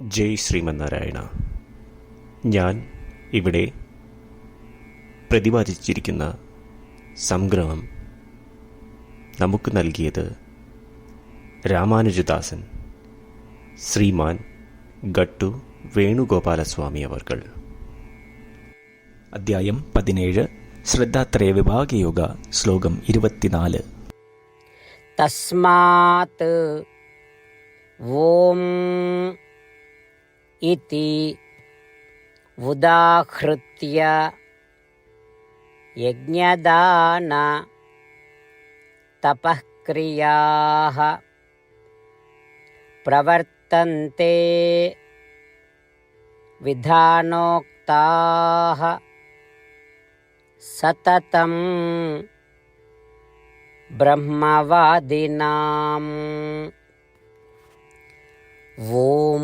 ജയ് ശ്രീമന്നാരായണ. ഞാൻ ഇവിടെ പ്രതിപാദിച്ചിരിക്കുന്ന സംഗ്രഹം നമുക്ക് നൽകിയത് രാമാനുജദാസൻ ശ്രീമാൻ ഗട്ടു വേണുഗോപാലസ്വാമി അവർകൾ. അദ്ധ്യായം പതിനേഴ് ശ്രദ്ധാത്രയ വിഭാഗയോഗ ശ്ലോകം ഇരുപത്തിനാല്. തസ്മാത് ഓം इति उदाहृत्य यज्ञदान तपःक्रियाः प्रवर्तन्ते विधानोक्ताः सततम् ब्रह्मवादिनाम्। ॐ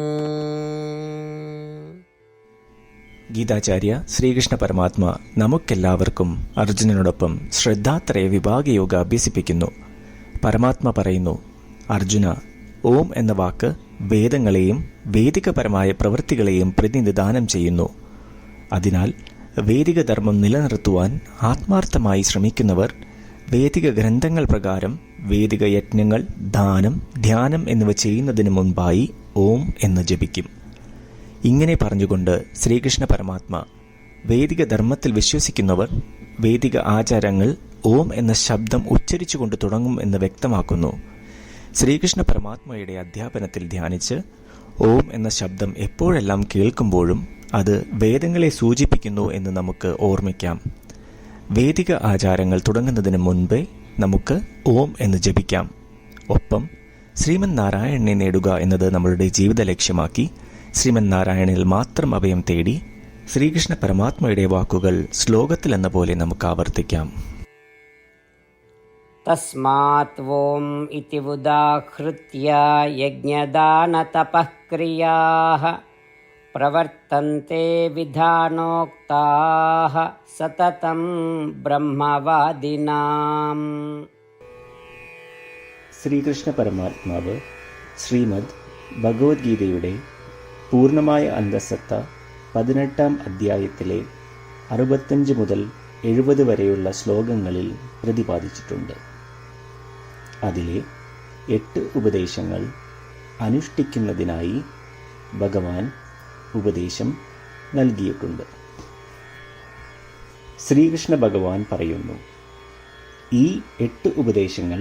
ഗീതാചാര്യ ശ്രീകൃഷ്ണ പരമാത്മ നമുക്കെല്ലാവർക്കും അർജുനനോടൊപ്പം ശ്രദ്ധാത്രയ വിഭാഗയോഗ അഭ്യസിപ്പിക്കുന്നു. പരമാത്മ പറയുന്നു അർജുന ഓം എന്ന വാക്ക് വേദങ്ങളെയും വേദികപരമായ പ്രവൃത്തികളെയും പ്രതിനിധാനം ചെയ്യുന്നു. അതിനാൽ വേദിക ധർമ്മം നിലനിർത്തുവാൻ ആത്മാർത്ഥമായി ശ്രമിക്കുന്നവർ വേദിക ഗ്രന്ഥങ്ങൾ പ്രകാരം വേദിക യജ്ഞങ്ങൾ ദാനം ധ്യാനം എന്നിവ ചെയ്യുന്നതിന് മുൻപായി ഓം എന്ന് ജപിക്കും. ഇങ്ങനെ പറഞ്ഞുകൊണ്ട് ശ്രീകൃഷ്ണ പരമാത്മ വേദിക ധർമ്മത്തിൽ വിശ്വസിക്കുന്നവർ വേദിക ആചാരങ്ങൾ ഓം എന്ന ശബ്ദം ഉച്ചരിച്ചുകൊണ്ട് തുടങ്ങും എന്ന് വ്യക്തമാക്കുന്നു. ശ്രീകൃഷ്ണ പരമാത്മയുടെ അധ്യാപനത്തിൽ ധ്യാനിച്ച് ഓം എന്ന ശബ്ദം എപ്പോഴെല്ലാം കേൾക്കുമ്പോഴും അത് വേദങ്ങളെ സൂചിപ്പിക്കുന്നു എന്ന് നമുക്ക് ഓർമ്മിക്കാം. വേദിക ആചാരങ്ങൾ തുടങ്ങുന്നതിന് മുൻപേ നമുക്ക് ഓം എന്ന് ജപിക്കാം. ഒപ്പം ശ്രീമൻ നാരായണനെ നേടുക എന്നത് നമ്മളുടെ ജീവിത ലക്ഷ്യമാക്കി ശ്രീമൻ നാരായണനിൽ മാത്രം അഭയം തേടി ശ്രീകൃഷ്ണ പരമാത്മയുടെ വാക്കുകൾ ശ്ലോകത്തിൽ എന്ന പോലെ നമുക്ക് ആവർത്തിക്കാം. തസ്മാത് ഓം ഇതി ഉദാഹൃത്യ യജ്ഞദാന തപക്രിയാ പ്രവർത്തന്തെ വിധാനോക്താ സതതം ബ്രഹ്മവാദിനാം. ശ്രീകൃഷ്ണ പരമാത്മാവ് ശ്രീമദ് ഭഗവത്ഗീതയുടെ പൂർണമായ അന്തസത്ത പതിനെട്ടാം അധ്യായത്തിലെ അറുപത്തഞ്ച് മുതൽ എഴുപത് വരെയുള്ള ശ്ലോകങ്ങളിൽ പ്രതിപാദിച്ചിട്ടുണ്ട്. അതിലെ എട്ട് ഉപദേശങ്ങൾ അനുഷ്ഠിക്കുന്നതിനായി ഭഗവാൻ ഉപദേശം നൽകിയിട്ടുണ്ട്. ശ്രീകൃഷ്ണ ഭഗവാൻ പറയുന്നു ഈ എട്ട് ഉപദേശങ്ങൾ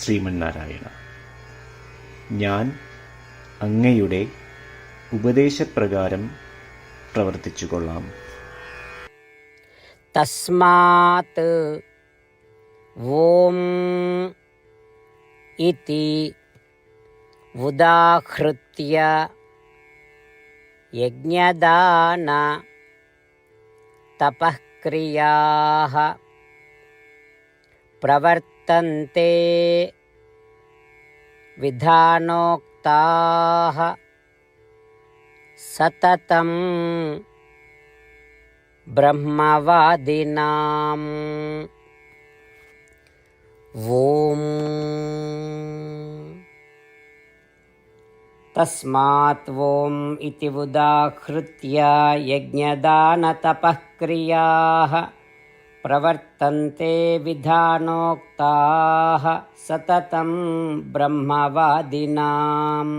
ശ്രീമന്നാരായണ. ഞാൻ അങ്ങയുടെ ഉപദേശപ്രകാരം പ്രവർത്തിച്ചു കൊള്ളാം തസ്മാത് ഓം ഇതി ഉദാഹൃത്യ യജ്ഞദാന തപഃക്രിയാ പ്രവർത്തി प्रवर्तन्ते विधानोक्ताः सततम् ब्रह्मवादिनाम् ॐ तस्मात् ॐ इति उदाहृत्य यज्ञदानतपःक्रियाः प्रवर्तन्ते विधानोक्ताः सततं ब्रह्मवादिनाम्